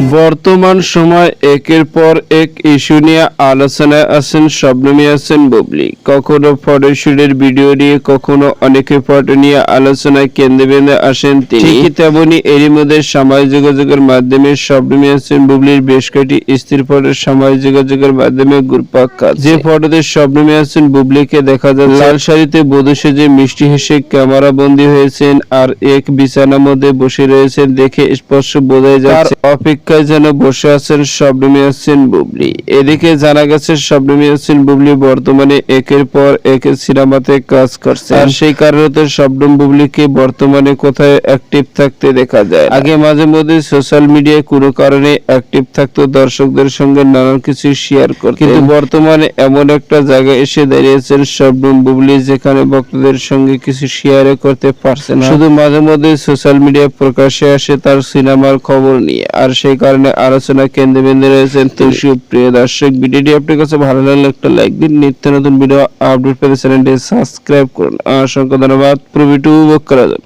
বর্তমান সময় একের পর এক ইস্যু নিয়ে আলোচনায় আছেন শবনমী আছেন বুবলি। কখনো ফটোশুটের ভিডিও নিয়ে কখনো অনেকে ফটো নিয়ে আলোচনায় কেন্দ্রবিন্দু আসেন তিনি। তেমনি এরই মধ্যে সামাজিক যোগাযোগের মাধ্যমে শবনমী আছেন বুবলির বেশ কয়েকটি স্থির ফটো সামাজিক যোগাযোগের মাধ্যমে ঘুরপাক যে ফটোতে শবনমী আছেন বুবলিকে দেখা যায় লাল শাড়িতে বধূ সেজে মিষ্টি হেসে ক্যামেরা বন্দী হয়েছেন আর এক বিছানার মধ্যে বসে রয়েছেন দেখে স্পষ্ট বোঝা যাচ্ছে। অপেক্ষায় যেন বসে আছেন শবনমী আছেন বুবলি। এদিকে জানা গেছে শবনমী আছেন বুবলি বর্তমানে একের পর এক সিনেমাতে কাজ করছে। আর সেই কারণে শবনম বুবলিকে বর্তমানে কোথায় অ্যাক্টিভ থাকতে দেখা যায় আগে মাঝে মধ্যে সোশ্যাল মিডিয়ায় কোনো কারণে অ্যাক্টিভ থাকতো দর্শকদের সঙ্গে নানান কিছু শেয়ার করতে। কিন্তু বর্তমানে এমন একটা জায়গায় এসে দাঁড়িয়েছেন শবনম বুবলি, যেখানে ভক্তদের সঙ্গে কিছু শেয়ার করতে পারছে না। শুধু মাঝে মধ্যে সোশ্যাল মিডিয়া প্রকাশ্যে আসে তার সিনেমার খবর নিয়ে। আর সেই কারণে আলোচনা কেন্দ্রবিন্দু রয়েছেন তো সুপ্রিয় দর্শক ভিডিওটি আপনার কাছে ভালো লাগলে একটা লাইক দিন। নিত্য নতুন ভিডিও আপডেট পেতে চ্যানেলটি সাবস্ক্রাইব করুন। অসংখ্য ধন্যবাদ। প্রভিটু করার জন্য।